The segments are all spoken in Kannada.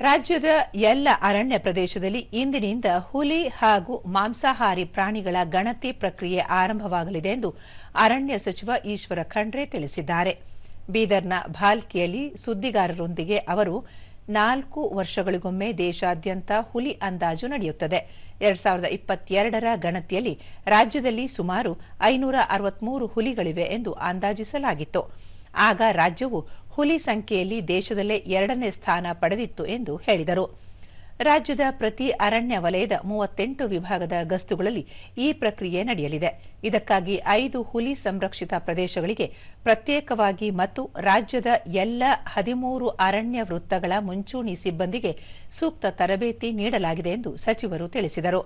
ರಾಜ್ಯದ ಎಲ್ಲ ಅರಣ್ಯ ಪ್ರದೇಶದಲ್ಲಿ ಇಂದಿನಿಂದ ಹುಲಿ ಹಾಗೂ ಮಾಂಸಾಹಾರಿ ಪ್ರಾಣಿಗಳ ಗಣತಿ ಪ್ರಕ್ರಿಯೆ ಆರಂಭವಾಗಲಿದೆ ಎಂದು ಅರಣ್ಯ ಸಚಿವ ಈಶ್ವರ ಖಂಡ್ರೆ ತಿಳಿಸಿದ್ದಾರೆ. ಬೀದರ್ನ ಭಾಲ್ಕಿಯಲ್ಲಿ ಸುದ್ದಿಗಾರರೊಂದಿಗೆ ಅವರು, ನಾಲ್ಕು ವರ್ಷಗಳಿಗೊಮ್ಮೆ ದೇಶಾದ್ಯಂತ ಹುಲಿ ಅಂದಾಜು ನಡೆಯುತ್ತದೆ. ಎರಡ್ ಸಾವಿರದ ಇಪ್ಪತ್ತೆರಡರ ಗಣತಿಯಲ್ಲಿ ರಾಜ್ಯದಲ್ಲಿ ಸುಮಾರು ಐನೂರ ಅರವತ್ಮೂರು ಹುಲಿಗಳಿವೆ ಎಂದು ಅಂದಾಜಿಸಲಾಗಿತ್ತು. ಆಗ ರಾಜ್ಯವು ಹುಲಿ ಸಂಖ್ಯೆಯಲ್ಲಿ ದೇಶದಲ್ಲೇ ಎರಡನೇ ಸ್ಥಾನ ಪಡೆದಿತ್ತು ಎಂದು ಹೇಳಿದರು. ರಾಜ್ಯದ ಪ್ರತಿ ಅರಣ್ಯ ವಲಯದ ಮೂವತ್ತೆಂಟು ವಿಭಾಗದ ಗಸ್ತುಗಳಲ್ಲಿ ಈ ಪ್ರಕ್ರಿಯೆ ನಡೆಯಲಿದೆ. ಇದಕ್ಕಾಗಿ ಐದು ಹುಲಿ ಸಂರಕ್ಷಿತ ಪ್ರದೇಶಗಳಿಗೆ ಪ್ರತ್ಯೇಕವಾಗಿ ಮತ್ತು ರಾಜ್ಯದ ಎಲ್ಲ ಹದಿಮೂರು ಅರಣ್ಯ ವೃತ್ತಗಳ ಮುಂಚೂಣಿ ಸಿಬ್ಬಂದಿಗೆ ಸೂಕ್ತ ತರಬೇತಿ ನೀಡಲಾಗಿದೆ ಎಂದು ಸಚಿವರು ತಿಳಿಸಿದರು.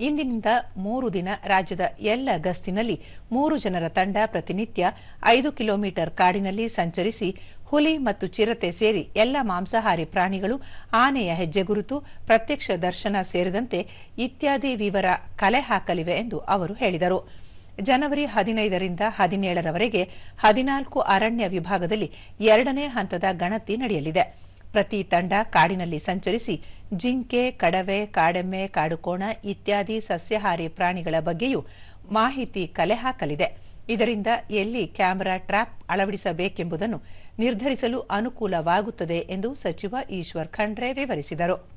ಇಂದಿನಿಂದ ಮೂರು ದಿನ ರಾಜ್ಯದ ಎಲ್ಲ ಗಸ್ತಿನಲ್ಲಿ ಮೂರು ಜನರ ತಂಡ ಪ್ರತಿನಿತ್ಯ ಐದು ಕಿಲೋಮೀಟರ್ ಕಾಡಿನಲ್ಲಿ ಸಂಚರಿಸಿ ಹುಲಿ ಮತ್ತು ಚಿರತೆ ಸೇರಿ ಎಲ್ಲ ಮಾಂಸಾಹಾರಿ ಪ್ರಾಣಿಗಳು ಆನೆಯ ಹೆಜ್ಜೆ ಗುರುತು, ಪ್ರತ್ಯಕ್ಷ ದರ್ಶನ ಸೇರಿದಂತೆ ಇತ್ಯಾದಿ ವಿವರ ಕಲೆ ಹಾಕಲಿವೆ ಎಂದು ಅವರು ಹೇಳಿದರು. ಜನವರಿ ಹದಿನೈದರಿಂದ ಹದಿನೇಳರವರೆಗೆ ಹದಿನಾಲ್ಕು ಅರಣ್ಯ ವಿಭಾಗದಲ್ಲಿ ಎರಡನೇ ಹಂತದ ಗಣತಿ ನಡೆಯಲಿದೆ. ಪ್ರತಿ ತಂಡ ಕಾಡಿನಲ್ಲಿ ಸಂಚರಿಸಿ ಜಿಂಕೆ, ಕಡವೆ, ಕಾಡೆಮ್ಮೆ, ಕಾಡುಕೋಣ ಇತ್ಯಾದಿ ಸಸ್ಯಹಾರಿ ಪ್ರಾಣಿಗಳ ಬಗ್ಗೆಯೂ ಮಾಹಿತಿ ಕಲೆ ಹಾಕಲಿದೆ. ಇದರಿಂದ ಎಲ್ಲಿ ಕ್ಯಾಮೆರಾ ಟ್ರ್ಯಾಪ್ ಅಳವಡಿಸಬೇಕೆಂಬುದನ್ನು ನಿರ್ಧರಿಸಲು ಅನುಕೂಲವಾಗುತ್ತದೆ ಎಂದು ಸಚಿವ ಈಶ್ವರ್ ಖಂಡ್ರೆ ವಿವರಿಸಿದರು.